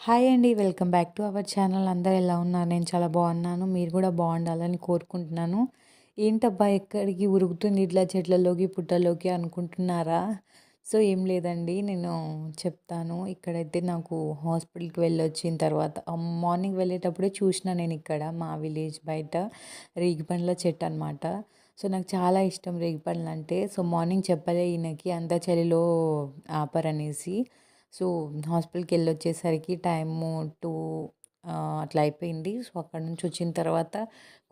Hi అండి welcome back to our channel. అందరు ఎలా ఉన్నారు? నేను చాలా బాగున్నాను. మీరు కూడా బాగుండాలని కోరుకుంటున్నాను. ఏంటబ్బా ఎక్కడికి ఉరుగుతుంది ఇట్లా చెట్లలోకి పుట్టలోకి అనుకుంటున్నారా? సో ఏం లేదండి. నేను చెప్తాను. ఇక్కడైతే నాకు హాస్పిటల్కి వెళ్ళొచ్చిన తర్వాత మార్నింగ్ వెళ్ళేటప్పుడే చూసిన నేను ఇక్కడ మా విలేజ్ బయట రేగి పండ్ల చెట్టు అనమాట సో నాకు చాలా ఇష్టం రేగి పండ్లు అంటే సో మార్నింగ్ చెప్పలే ఈయనకి అంత చలిలో ఆపరనేసి సో హాస్పిటల్కి వెళ్ళి వచ్చేసరికి టైము టూ అట్లా అయిపోయింది. సో అక్కడ నుంచి వచ్చిన తర్వాత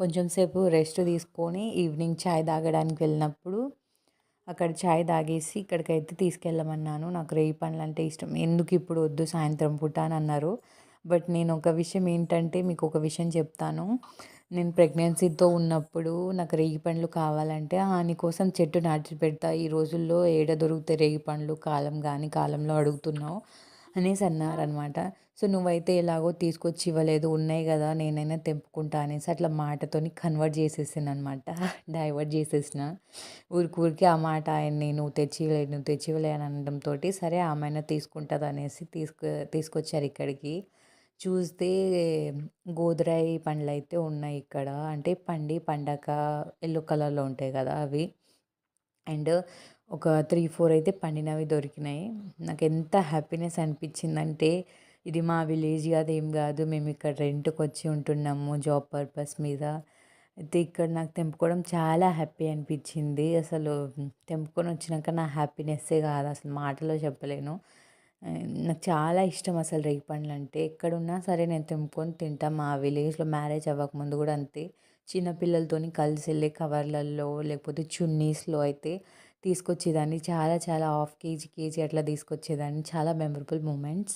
కొంచెం సేపు రెస్ట్ తీసుకొని ఈవినింగ్ చాయ్ తాగడానికి వెళ్ళినప్పుడు అక్కడ చాయ్ తాగేసి ఇక్కడికైతే తీసుకెళ్ళమన్నాను. నాకు రేయి పండ్లు అంటే ఇష్టం. ఎందుకు ఇప్పుడు వద్దు సాయంత్రం పూట అని అన్నారు. బట్ నేను ఒక విషయం ఏంటంటే మీకు ఒక విషయం చెప్తాను. నేను ప్రెగ్నెన్సీతో ఉన్నప్పుడు నాకు రేగి పండ్లు కావాలంటే నీకోసం చెట్టు నాటి పెడతా ఈ రోజుల్లో ఏడ దొరుకుతాయి రేగి పండ్లు కాలం కానీ కాలంలో అడుగుతున్నావు? అనేసి అన్నారనమాట సో నువ్వైతే ఎలాగో తీసుకొచ్చి ఇవ్వలేదు ఉన్నాయి కదా నేనైనా తెంపుకుంటా అనేసి అట్లా మాటతోని కన్వర్ట్ చేసేసాను అనమాట డైవర్ట్ చేసేసిన. ఊరికి ఊరికి ఆ మాట ఆయన్ని నువ్వు తెచ్చివ్వలేదు నువ్వు తెచ్చివ్వలే అని అనడంతో సరే ఆమె తీసుకుంటుంది అనేసి తీసుకు తీసుకొచ్చారు ఇక్కడికి. చూస్తే గోదరాయి పండ్లు అయితే ఉన్నాయి ఇక్కడ. అంటే పండి పండక ఎల్లో కలర్లో ఉంటాయి కదా అవి. అండ్ ఒక త్రీ ఫోర్ అయితే పండినవి దొరికినాయి. నాకు ఎంత హ్యాపీనెస్ అనిపించిందంటే ఇది మా విలేజ్ కాదు ఏం కాదు. మేము ఇక్కడ రెంట్కి వచ్చి ఉంటున్నాము జాబ్ పర్పస్ మీద. అయితే ఇక్కడ నాకు తెంపుకోవడం చాలా హ్యాపీ అనిపించింది. అసలు తెంపుకొని వచ్చినాక నా హ్యాపీనెస్సే కాదు అసలు మాటలో చెప్పలేను. నాకు చాలా ఇష్టం అసలు రేగి పండ్లు అంటే ఎక్కడున్నా సరే నేను తెంపుకొని తింటా. మా విలేజ్లో మ్యారేజ్ అవ్వకముందు కూడా అంతే. చిన్నపిల్లలతోని కలిసి వెళ్ళే కవర్లలో లేకపోతే చున్నీస్లో అయితే తీసుకొచ్చేదాన్ని. చాలా చాలా హాఫ్ కేజీ కేజీ అట్లా తీసుకొచ్చేదాన్ని. చాలా మెమరబుల్ మూమెంట్స్.